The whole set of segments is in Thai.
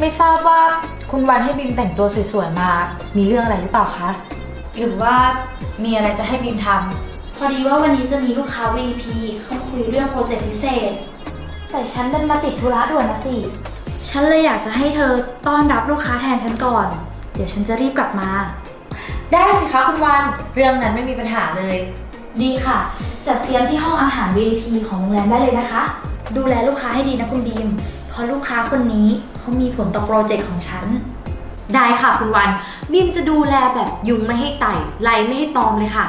ไม่ทราบว่าคุณวันให้บีมแต่งตัวสวยๆมา มีเรื่องอะไรหรือเปล่าคะ หรือว่ามีอะไรจะให้บีมทพอดีว่าวันนี้จะมีลูกค้า VIP เข้ามาคุยเรื่องโปรเจกต์พิเศษ แต่ฉันดันมาติดธุระด่วนนะสิ ฉันเลยอยากจะให้เธอต้อนรับลูกค้าแทนฉันก่อน เดี๋ยวฉันจะรีบกลับมาำได้สิคะคุณวัน เรื่องนั้นไม่มีปัญหาเลย ดีค่ะ จัดเตรียมที่ห้องอาหาร VIP ของโรงแรมได้เลยนะคะ ดูแลลูกค้าให้ดีนะคุณบีมเพราะลูกค้าคนนี้ เขามีผลต่อโปรเจกต์ของฉัน ได้ค่ะคุณวัน บีมจะดูแลแบบยุงไม่ให้ไต่ไร่ไม่ให้ตอมเลยค่ะ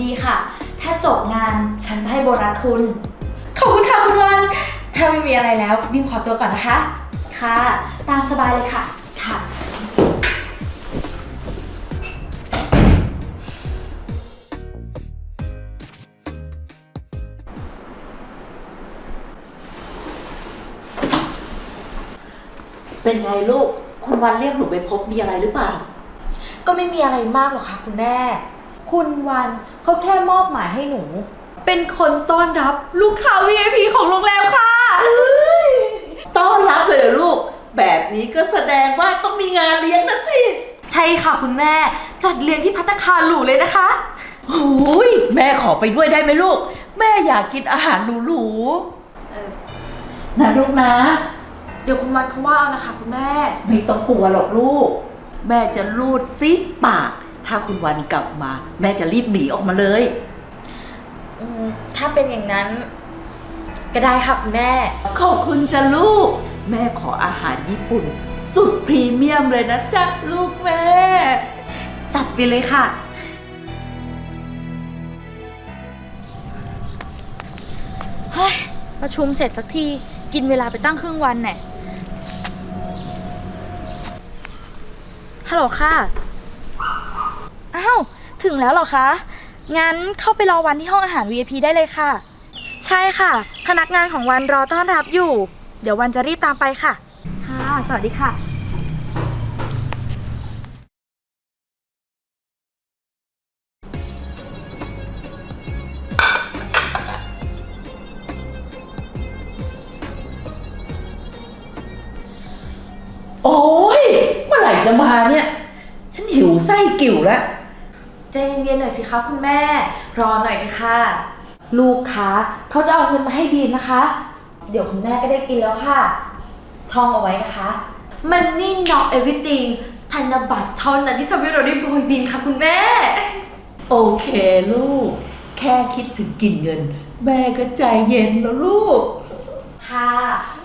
ดีค่ะ ถ้าจบงานฉันจะให้โบนัสคุณ ขอบคุณค่ะคุณวัน ถ้าไม่มีอะไรแล้วบีมขอตัวก่อนนะคะ ค่ะ ตามสบายเลยค่ะ เป็นไงลูก คุณวันเรียกหนูไปพบมีอะไรหรือเปล่า ก็ไม่มีอะไรมากหรอกค่ะคุณแม่ คุณวันเขาแค่มอบหมายให้หนู เป็นคนต้อนรับลูกค้า VIP ของโรงแรมค่ะ ต้อนรับเลยเหรอลูก แบบนี้ก็แสดงว่าต้องมีงานเลี้ยงนะสิ ใช่ค่ะคุณแม่ จัดเลี้ยงที่พัตตาคารหรูเลยนะคะ โอ้ยแม่ขอไปด้วยได้ไหมลูก แม่อยากกินอาหารหรูเออๆนะลูกนะ เดี๋ยวคุณวันเขาว่าเอานะคะคุณแม่ ไม่ต้องกลัวหรอกลูก แม่จะรูดซิปปาก ถ้าคุณวันกลับมา แม่จะรีบหนีออกมาเลย อืมถ้าเป็นอย่างนั้น ก็ได้ค่ะคุณแม่ ขอบคุณจ้ะลูก แม่ขออาหารญี่ปุ่น สุดพรีเมียมเลยนะจ๊ะลูกแม่ จัดไปเลยค่ะ เฮ้ยประชุมเสร็จสักที กินเวลาไปตั้งครึ่งวันแน่ ฮัลโหลค่ะ อ้าว ถึงแล้วเหรอคะ งั้นเข้าไปรอวันที่ห้องอาหาร VIP ได้เลยค่ะ ใช่ค่ะ พนักงานของวันรอต้อนรับอยู่ เดี๋ยววันจะรีบตามไปค่ะ ค่ะ สวัสดีค่ะ จะมาเนี่ย ฉันหิวไส้กิ่วแล้ว ใจเย็นๆหน่อยสิคะคุณแม่ รอหน่อยเถอะค่ะ ลูกค้าเขาจะเอาเงินมาให้บีมนะคะ เดี๋ยวคุณแม่ก็ได้กินแล้วค่ะ ท่องเอาไว้นะคะ มันนี่ not everything ธนบัตรเท่านั้นที่ทำให้เราได้โบยบินค่ะคุณแม่ โอเคลูก แค่คิดถึงกินเงิน แม่ก็ใจเย็นแล้วลูก ค่ะ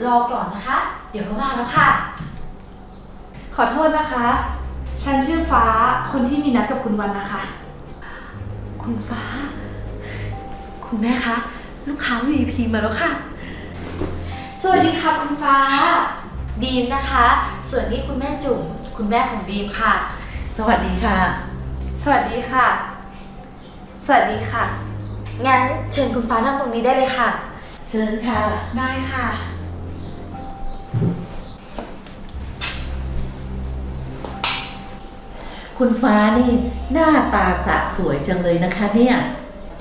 รอก่อนนะคะ เดี๋ยวก็มาแล้วค่ะข อโทษนะคะ ฉันชื่อฟ้า คนที่มีนัดกับคุณวันนะคะ คุณฟ้า คุณแม่คะ ลูกค้า VIP มาแล้วค่ะ สวัสดีค่ะคุณฟ้าบีมนะคะ ส่วนนี้คุณแม่จุ๋ม คุณแม่ของบีมค่ะ สวัสดีค่ะ สวัสดีค่ะ สวัสดีค่ะ งั้นเชิญคุณฟ้านั่งตรงนี้ได้เลยค่ะ เชิญค่ะ ได้ค่ะ คุณฟ้านี่หน้าตาสะสวยจังเลยนะคะ เนี่ย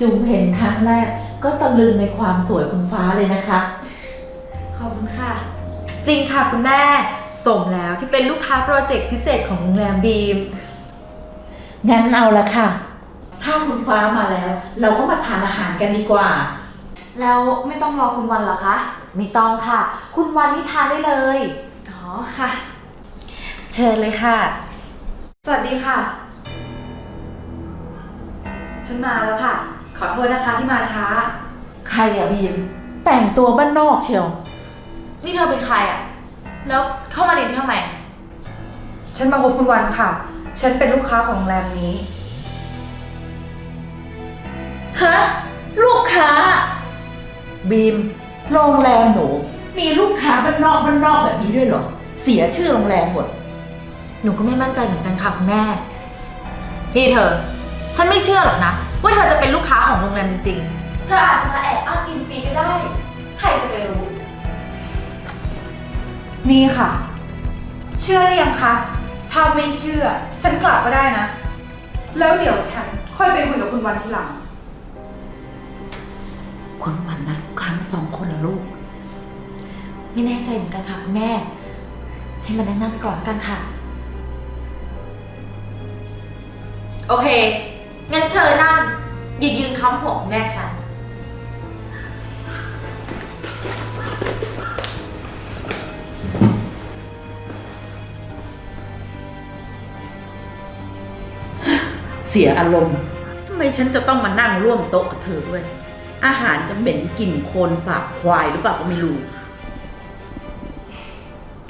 จุ๋มเห็นครั้งแรก ก็ตะลึงในความสวยคุณฟ้าเลยนะคะ ขอบคุณค่ะ จริงค่ะคุณแม่สมแล้วที่เป็นลูกค้าโปรเจกต์พิเศษของโรงแรมบีม งั้นเอาละค่ะ ถ้าคุณฟ้ามาแล้ว เราก็มาทานอาหารกันดีกว่า แล้วไม่ต้องรอคุณวันเหรอคะ ไม่ต้องค่ะ คุณวันที่ทานได้เลย อ๋อค่ะ เชิญเลยค่ะ สวัสดีค่ะ ฉันมาแล้วค่ะ ขอโทษนะคะที่มาช้า ใครอะบีม แต่งตัวบ้านนอกเชียว นี่เธอเป็นใครอะแล้วเข้ามาในนี้ทำไม ฉันมาพบคุณวันค่ะ ฉันเป็นลูกค้าของโรงแรมนี้ ฮะ ลูกค้า บีม โรงแรมหนู มีลูกค้าบ้านนอกบ้านนอกแบบนี้ด้วยเหรอ เสียชื่อโรงแรมหมด หนูก็ไม่มั่นใจเหมือนกันค่ะคุณแม่ นี่เธอ ฉันไม่เชื่อหรอกนะ ว่าเธอจะเป็นลูกค้าของโรงแรมจริงๆ เธออาจจะมาแอบอ้างกินฟรีก็ได้ ใครจะไปรู้ นี่ค่ะ เชื่อหรือยังคะ ถ้าไม่เชื่อ ฉันกลับก็ได้นะ แล้วเดี๋ยวฉันค่อยไปคุยกับคุณวันทีหลังคนวันนัดลูกค้ามาสองคนละลูก ไม่แน่ใจเหมือนกันค่ะคุณแม่ ให้มันนั่งๆไปก่อนแล้วกันค่ะ โอเค งั้นเชิญนั่งอย่ายืนค้ำหัวของแม่ฉัน เสียอารมณ์ทำไมฉันจะต้องมานั่งร่วมโต๊ะกับเธอด้วย อาหารจะเหม็นกลิ่นโคลนสาบควายหรือเปล่าก็ไม่รู้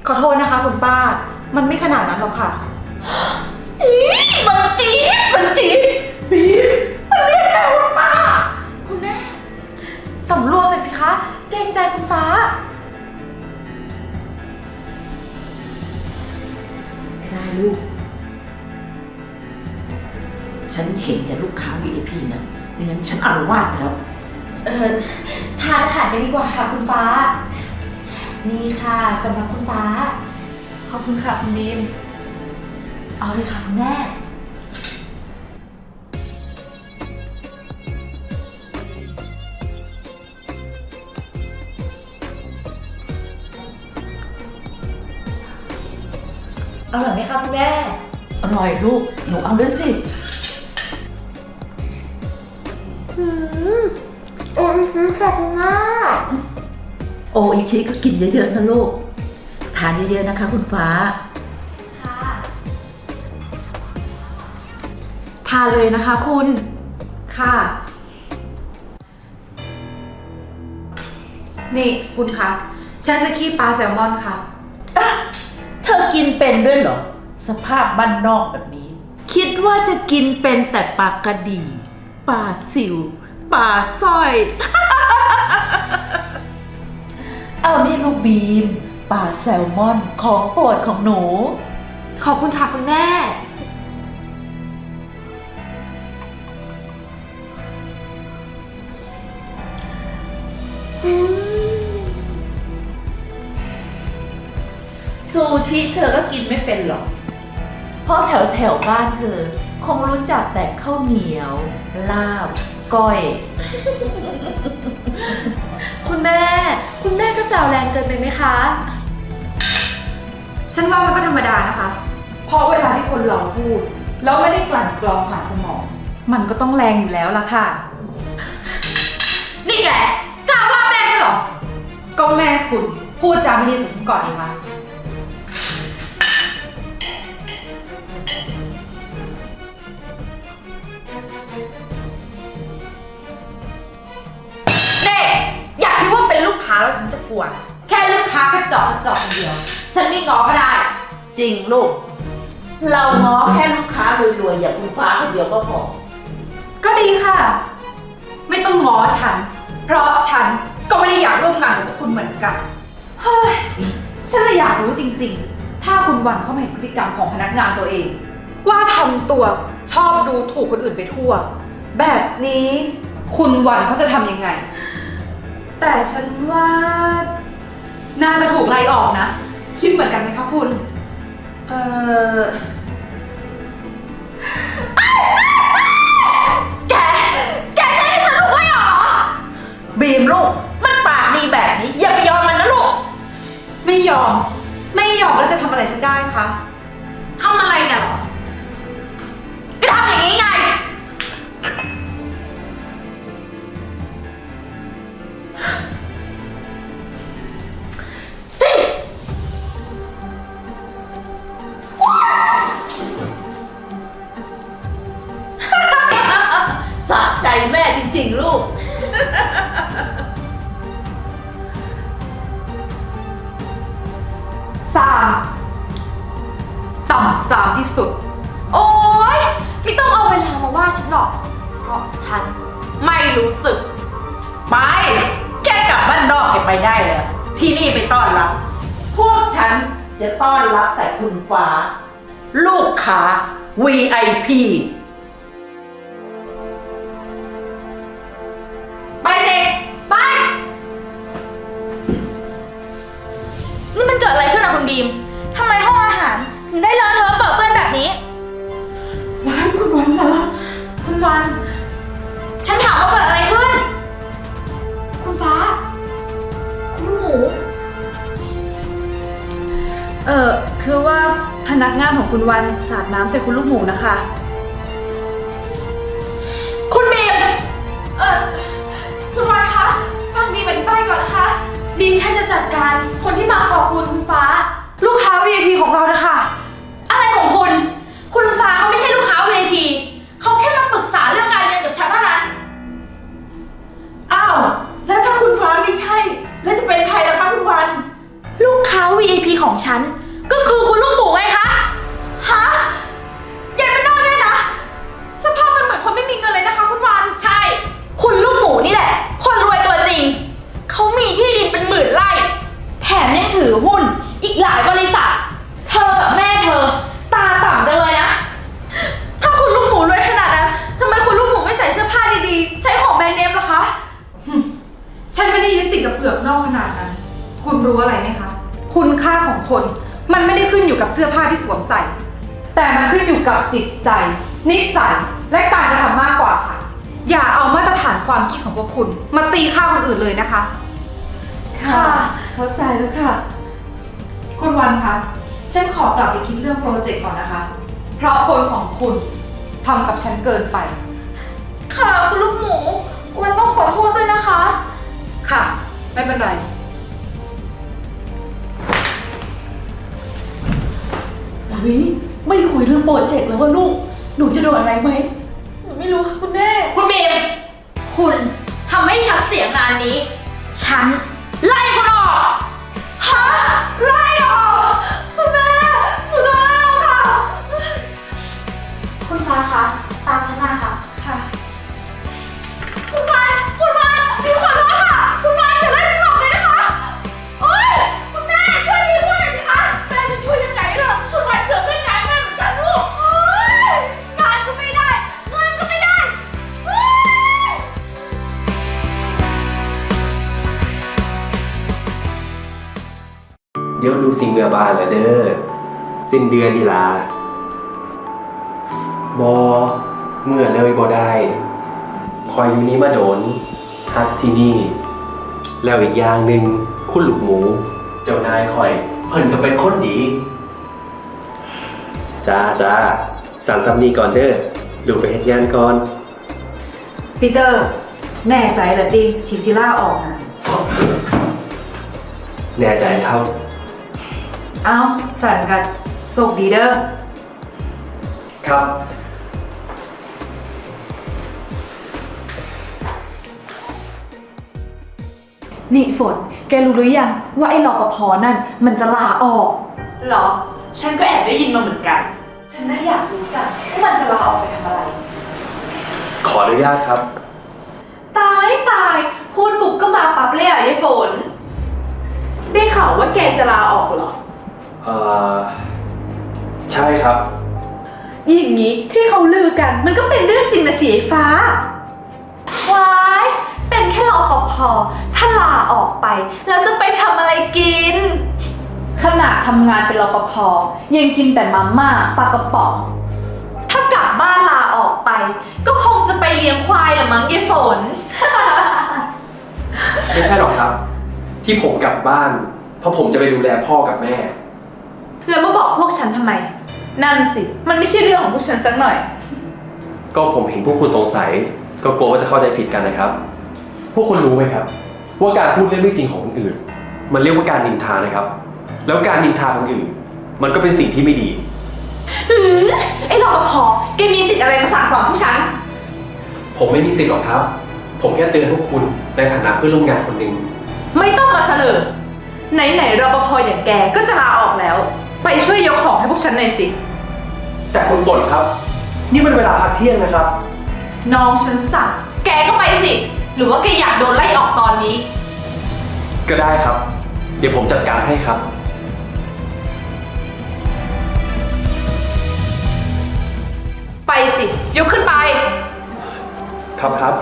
ขอโทษนะคะคุณป้า มันไม่ขนาดนั้นหรอกค่ะ มันจี๊ดมันจี๊ดบีมมันเรียกแม่ว่าป้า คุณแม่สำรวมหน่อยสิคะ เกรงใจคุณฟ้า ได้ลูก ฉันเห็นแต่ลูกค้า VIP นะไม่งั้นฉันอารวาสไปแล้ว เออทานอาหารกันดีกว่าค่ะคุณฟ้า นี่ค่ะสำหรับคุณฟ้า ขอบคุณค่ะคุณบีม เอาเลยค่ะคุณแม่ อร่อยไหมคะคุณแม่ อร่อยลูก หนูเอาด้วยสิ อืมโอ้ยซื้อค่ะคุณแม่โออิชิก็กินเยอะๆนะลูก ทานเยอะๆนะคะคุณฟ้า ทานเลยนะคะคุณ ค่ะ นี่คุณคะ ฉันจะขี้ปลาแซลมอนค่ะเธอกินเป็นด้วยเหรอ สภาพบ้านนอกแบบนี้ คิดว่าจะกินเป็นแต่ปลากระดีปลาสิวปลาสร้อย เอานี่ลูกบีมปลาแซลมอนของโปรดของหนู ขอบคุณค่ะคุณแม่ ซูชิเธอก็กินไม่เป็นหรอก เพราะแถวแถวๆบ้านเธอ คงรู้จักแต่ข้าวเหนียว ลาบ ก้อย คุณแม่ คุณแม่ก็แซวแรงเกินไปไหมคะ ฉันว่ามันก็ธรรมดานะคะ เพราะเวลาที่คนเราพูด แล้วไม่ได้กลั่นกรองผ่านสมอง มันก็ต้องแรงอยู่แล้วล่ะค่ะ นี่แกกล้าว่าแม่ฉันเหรอ ก็แม่คุณพูดจาไม่ดีใส่ฉันก่อนเองคะ แล้วฉันจะกลัวนะแค่ลูกค้ากระจอกกระจอกคนเดียว ฉันไม่งอก็ได้ จริงลูก เราง้อแค่ลูกค้ารวยๆอย่างคุณฟ้าคนเดียวก็พอ ก็ดีค่ะ ไม่ต้องง้อฉัน เพราะฉันก็ไม่ได้อยากร่วมงานกับพวกคุณเหมือนกัน เฮ้ย ฉันเลยอยากรู้จริงๆ ถ้าคุณวันเขาเห็นพฤติกรรมของพนักงานตัวเอง ว่าทำตัวชอบดูถูกคนอื่นไปทั่ว แบบนี้คุณวันเขาจะทำยังไง แต่ฉันว่า น่าจะถูกไล่ออกนะ คิดเหมือนกันไหมคะคุณ เออแก แกจะให้ฉันถูกไล่ออกเหรอ บีมลูก มันปากดีแบบนี้ อย่าไปยอมมันนะลูก ไม่ยอม ไม่ยอมแล้วจะทำอะไรฉันได้คะทำอะไรเนี่ยเหรอก็ทำอย่างนี้ไง ริงๆลูก สามต่ำสามที่สุด โอ๊ย ไม่ต้องเอาเวลามาว่าฉันหรอก เพราะฉันไม่รู้สึก ไป แกกลับบ้านนอกแกไปได้แล้ว ที่นี่ไปต้อนรับ พวกฉันจะต้อนรับแต่คุณฟ้า ลูกค้า VIP คุณวันสาดน้ำใส่คุณลูกหมูนะคะ คุณบีมเออคุณวันคะ ฟังบีมอธิบายก่อนนะคะ บีมแค่จะจัดการคน ค่าของคน มันไม่ได้ขึ้นอยู่กับเสื้อผ้าที่สวมใส่ แต่มันขึ้นอยู่กับจิตใจ นิสัย และการกระทำมากกว่าค่ะ อย่าเอามาตรฐานความคิดของพวกคุณ มาตีค่าคนอื่นเลยนะคะ ค่ะ เข้าใจแล้วค่ะ คุณวันคะ ฉันขอกลับไปคิดเรื่องโปรเจกต์ก่อนนะคะ เพราะคนของคุณทำกับฉันเกินไป ค่ะคุณลูกหมู วันต้องขอโทษด้วยนะคะ ค่ะ ไม่เป็นไร วิไม่คุยเรื่องโปรเจกต์แล้วว่าลูก หนูจะโดนอะไรไหมหนูไม่รู้ค่ะคุณแม่ คุณบีมคุณทำให้ฉันเสียงานนี้ ฉันไล่คุณออก ฮะ ไล่ออกคุณแม่หนูโดนไล่ออกค่ะ คุณฟ้าคะ สิเมื่อบานละเด้อสิ้นเดือนนี่ล่ะบอเมื่อเลยบอได้ คอยอยู่นี้มาโดนฮักที่นี่ แล้วอีกอย่างหนึ่งคุณลูกหมู เจ้านายคอยเพิ่นก็เป็นคนดี จ้าจ้าสั่งซัมนีก่อนเด้อดูไปเฮ็ดงานก่อน ปีเตอร์ แน่ใจเหรอติทีซิล่าออกนะ แน่ใจครับ เอ้าสั่นกันโชคดีเด้อ ครับ นี่ฝน แกรู้หรือยังว่าไอ้รปภนั่นมันจะลาออก หรอ ฉันก็แอบได้ยินมาเหมือนกัน ฉันน่าอยากรู้จังว่ามันจะลาออกไปทำอะไร ขออนุญาตครับ ตายตาย พูดปุ๊บก็มาปั๊บเลยอะยายฝน ได้ข่าวว่าแกจะลาออกเหรอเอ่อใช่ ครับ อย่างนี้ที่เขาลือกันมันก็เป็นเรื่องจริงนะสีฟ้า ว้าย เป็นแค่รอปภถ้าลาออกไป แล้วจะไปทำอะไรกิน ขนาดทำงานเป็นรปภยังกินแต่มาม่าปลากระป๋อง ถ้ากลับบ้านลาออกไป ก็คงจะไปเลี้ยงควายละมั้งยายฝน ไม่ใช่หรอกครับ ที่ผมกลับบ้าน เพราะผมจะไปดูแลพ่อกับแม่ แล้วมาบอกพวกฉันทำไม นั่นสิ มันไม่ใช่เรื่องของพวกฉันสักหน่อย ก็ผมเห็นพวกคุณสงสัย ก็กลัวว่าจะเข้าใจผิดกันนะครับ พวกคุณรู้ไหมครับ ว่าการพูดเรื่องไม่จริงของคนอื่น มันเรียกว่าการนินทานะครับ แล้วการนินทาคนอื่น มันก็เป็นสิ่งที่ไม่ดี หืมไอ้รปภแกมีสิทธิ์อะไรมาสั่งสอนพวกฉัน ผมไม่มีสิทธิ์หรอกครับ ผมแค่เตือนพวกคุณในฐานะเพื่อนร่วมงานคนหนึ่ง ไม่ต้องมาเสนอไหนไหนๆรปภอย่างแกก็จะลาออกแล้ว ไปช่วยยกของให้พวกฉันหน่อยสิ แต่คุณฝนครับ นี่มันเวลาพักเที่ยงนะครับ น้องฉันสั่งแกก็ไปสิ หรือว่าแกอยากโดนไล่ออกตอนนี้ ก็ได้ครับ เดี๋ยวผมจัดการให้ครับ ไปสิ ยกขึ้นไป ครับครับ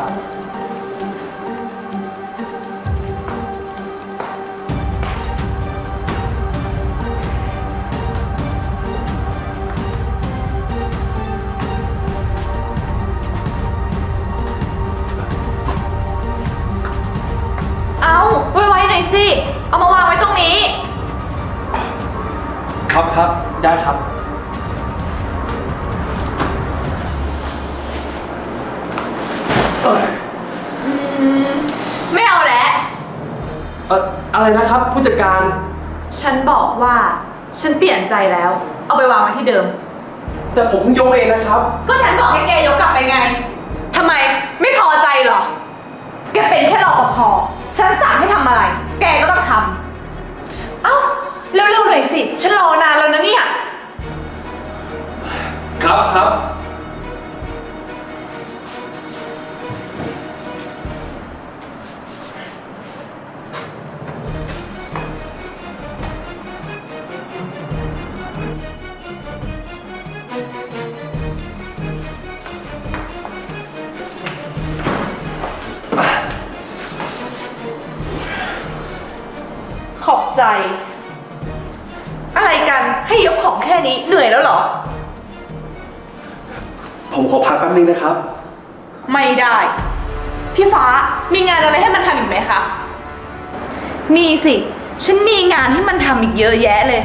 สิ เอามาวางไว้ตรงนี้ ครับคครับได้ครับไม่เอาแล้ว เอ่ออะไรนะครับ ผู้จัดการ ฉันบอกว่า ฉันเปลี่ยนใจแล้ว เอาไปวางไว้ที่เดิม แต่ผมเพิ่งยกเองนะครับ ก็ฉันบอกให้แกยกกลับไปไง ทำไมไม่พอใจเหรอ แกเป็นแค่รอปภฉันสั่งให้ทำอะไร แกก็ต้องทำ เอ้า เร็วๆหน่อยสิ ฉันรอนานแล้วนะเนี่ย ครับครับ อบใจอะไรกันให้ยกของแค่นี้เหนื่อยแล้วเหรอ ผมขอพักแป๊บนึงนะครับ ไม่ได้ พี่ฟ้ามีงานอะไรให้มันทำอีกไหมคะ มีสิ ฉันมีงานให้มันทำอีกเยอะแยะเลย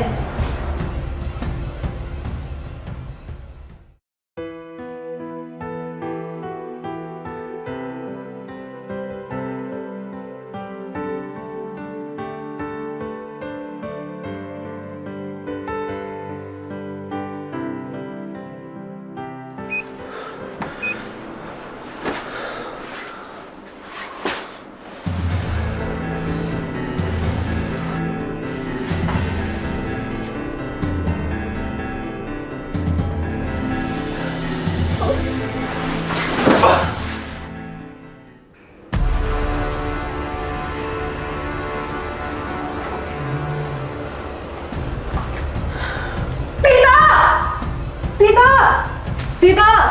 ปีเตอร์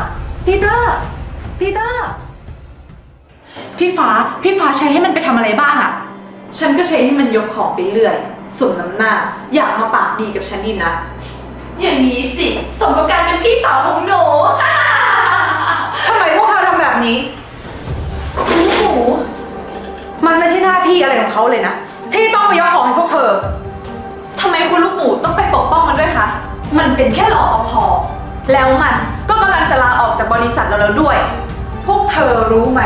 ปีเตอร์ ปีเตอร์ พี่ฟ้า พี่ฟ้าใช้ให้มันไปทำอะไรบ้างอะฉันก็ใช้ให้มันยกของไปเรื่อยสมน้ำหน้า อยากมาปากดีกับฉันนี่นะ อย่างนี้สิสมกับการเป็นพี่สาวของหนู ทำไมพวกเธอทำแบบนี้หนูมันไม่ใช่หน้าที่อะไรของเขาเลยนะ ที่ต้องไปยกของให้พวกเธอ ทำไมคุณลูกหมูต้องไปปกป้องมันด้วยคะ มันเป็นแค่รอปภ แล้วมันก็กำลังจะลาออกจากบริษัทเราแล้วด้วย พวกเธอรู้ไหม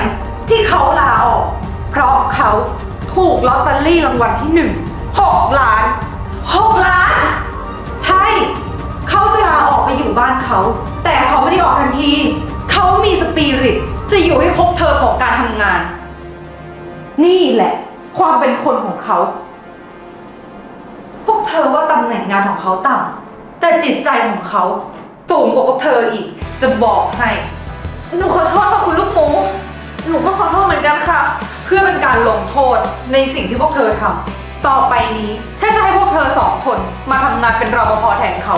ที่เขาลาออก เพราะเขาถูกลอตเตอรี่รางวัลที่หนึ่งหกล้านหกล้าน ใช่ เขาจะลาออกไปอยู่บ้านเขา แต่เขาไม่ได้ออกทันที เขามีสปิริตจะอยู่ให้ครบเธอของการทำงาน นี่แหละ ความเป็นคนของเขา พวกเธอว่าตำแหน่งงานของเขาต่ำแต่จิตใจของเขา สูงกว่าพวกเธออีก จะบอกให้ หนูขอโทษค่ะคุณลูกหมู หนูก็ขอโทษเหมือนกันค่ะ เพื่อเป็นการลงโทษในสิ่งที่พวกเธอทำต่อไปนี้ฉันจะให้พวกเธอสองคนมาทำงานเป็นรปภแทนเขา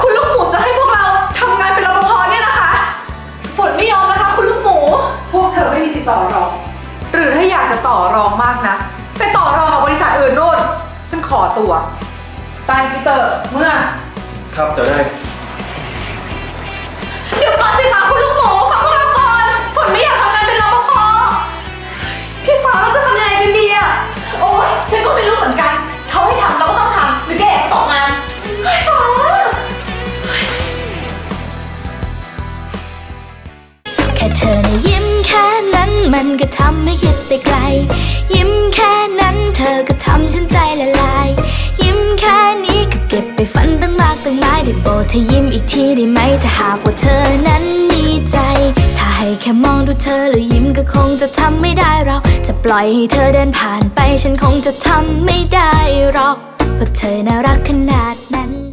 คุณลูกหมูจะให้พวกเราทำงานเป็นรปภเนี่ยนะคะ ฝนไม่ยอมนะคะ คุณลูกหมู พวกเธอไม่มีสิทธิ์ต่อรอง หรือถ้าอยากจะต่อรองมากนะไปต่อรองกับบริษัทอื่นนู่นฉันขอตัวตายพีเตอร์เมื่อ ครับจะได้ เดี๋ยวก่อนสิคะคุณลูกหมูฟังพวกเราก่อนฝนไม่อยากทำงานเป็นรปภพี่ฟ้าเราจะทำยังไงกันดีอะโอ๊ยฉันก็ไม่รู้เหมือนกันเขาให้ทำเราก็ต้องทำหรือแกอยากตกงานเฮ้ยฟ้าแค่เธอนะยิ้มแค่นั้นมันก็ทำให้คิดไปไกล ยิ้มแค่นั้นเธอก็ทำฉันใจละลาย ยิ้มแค่นี้ก็เก็บไปฝันตั้ง ตั้งหลายได้โปรดเธอยิ้มอีกทีได้ไหมถ้าหากว่าเธอนั้นมีใจ ถ้าให้แค่มองดูเธอแล้วยิ้มก็คงจะทำไม่ได้เราจะปล่อยให้เธอเดินผ่านไปฉันคงจะทำไม่ได้หรอกเพราะเธอน่ารักขนาดนั้น